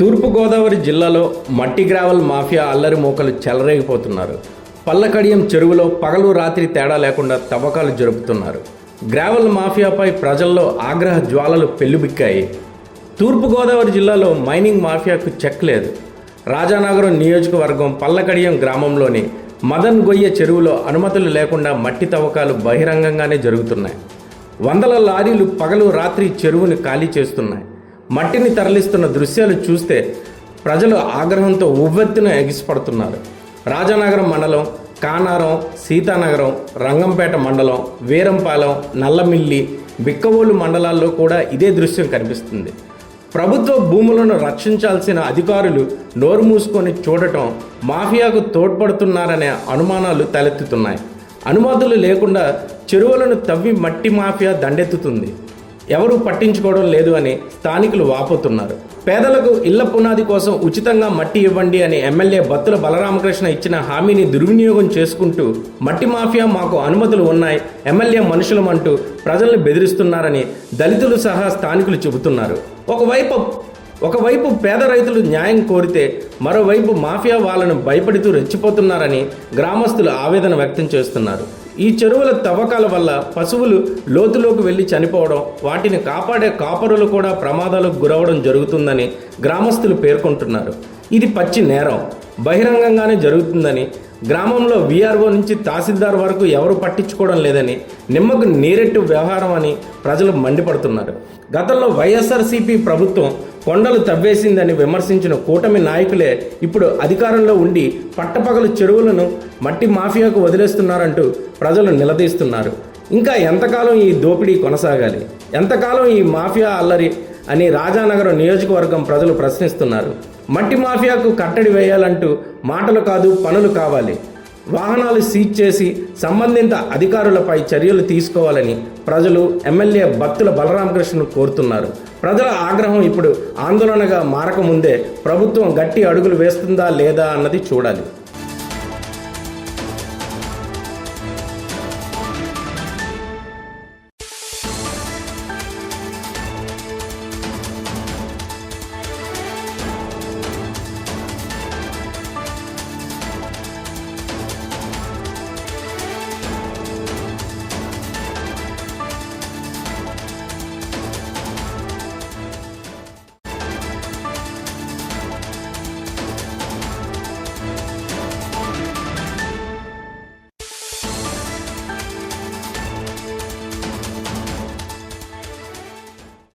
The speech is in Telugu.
తూర్పుగోదావరి జిల్లాలో మట్టి గ్రావెల్ మాఫియా అల్లరి మూకలు చెలరేగిపోతున్నారు. పల్లకడియం చెరువులో పగలు రాత్రి తేడా లేకుండా తవ్వకాలు జరుపుతున్నారు. గ్రావెల్ మాఫియాపై ప్రజల్లో ఆగ్రహ జ్వాలలు పెళ్ళిబిక్కాయి. తూర్పుగోదావరి జిల్లాలో మైనింగ్ మాఫియాకు చెక్ లేదు. రాజానగరం నియోజకవర్గం పల్లకడియం గ్రామంలోని మదన్ గొయ్య చెరువులో అనుమతులు లేకుండా మట్టి తవ్వకాలు బహిరంగంగానే జరుగుతున్నాయి. వందల లారీలు పగలు రాత్రి చెరువును ఖాళీ చేస్తున్నాయి. మట్టిని తరలిస్తున్న దృశ్యాలు చూస్తే ప్రజలు ఆగ్రహంతో ఉవ్వెత్తున ఎగిసిపడుతున్నారు. రాజానగరం మండలం కానారం సీతానగరం రంగంపేట మండలం వీరంపాలెం నల్లమిల్లి బిక్కవోలు మండలాల్లో కూడా ఇదే దృశ్యం కనిపిస్తుంది. ప్రభుత్వ భూములను రక్షించాల్సిన అధికారులు నోరు మూసుకొని చూడటం మాఫియాకు తోడ్పడుతున్నారనే అనుమానాలు తలెత్తుతున్నాయి. అనుమతులు లేకుండా చెరువులను తవ్వి మట్టి మాఫియా దండెత్తుతుంది. ఎవరూ పట్టించుకోవడం లేదు అని స్థానికులు వాపోతున్నారు. పేదలకు ఇళ్ళ పునాది కోసం ఉచితంగా మట్టి ఇవ్వండి అని ఎమ్మెల్యే బత్తుల బలరామకృష్ణ ఇచ్చిన హామీని దుర్వినియోగం చేసుకుంటూ మట్టి మాఫియా మాకు అనుమతులు ఉన్నాయి ఎమ్మెల్యే మనుషులమంటూ ప్రజల్ని బెదిరిస్తున్నారని దళితులు సహా స్థానికులు చెబుతున్నారు. ఒకవైపు ఒకవైపు పేద రైతులు న్యాయం కోరితే మరోవైపు మాఫియా వాళ్ళను భయపడుతూ రెచ్చిపోతున్నారని గ్రామస్తులు ఆవేదన వ్యక్తం చేస్తున్నారు. ఈ చెరువుల తవ్వకాల వల్ల పశువులు లోతులోకి వెళ్ళి చనిపోవడం వాటిని కాపాడే కాపరులు కూడా ప్రమాదాలకు గురవడం జరుగుతుందని గ్రామస్తులు పేర్కొంటున్నారు. ఇది పచ్చి నేరం. బహిరంగంగానే జరుగుతుందని గ్రామంలో వీఆర్ఓ నుంచి తహసీల్దార్ వరకు ఎవరు పట్టించుకోవడం లేదని నిమ్మకు నీరెట్టు వ్యవహారం అని ప్రజలు మండిపడుతున్నారు. గతంలో వైఎస్ఆర్సీపీ ప్రభుత్వం కొండలు తవ్వేసిందని విమర్శించిన కూటమి నాయకులే ఇప్పుడు అధికారంలో ఉండి పట్టపగలు చెరువులను మట్టి మాఫియాకు వదిలేస్తున్నారంటూ ప్రజలు నిలదీస్తున్నారు. ఇంకా ఎంతకాలం ఈ దోపిడీ కొనసాగాలి? ఎంతకాలం ఈ మాఫియా అల్లరి అని రాజానగరం నియోజకవర్గం ప్రజలు ప్రశ్నిస్తున్నారు. మట్టి మాఫియాకు కట్టడి వేయాలంటూ మాటలు కాదు పనులు కావాలి. వాహనాలు సీజ్ చేసి సంబంధిత అధికారులపై చర్యలు తీసుకోవాలని ప్రజలు ఎమ్మెల్యే భక్తుల బలరామకృష్ణను కోరుతున్నారు. ప్రజల ఆగ్రహం ఇప్పుడు ఆందోళనగా మారకముందే ప్రభుత్వం గట్టి అడుగులు వేస్తుందా లేదా అన్నది చూడాలి.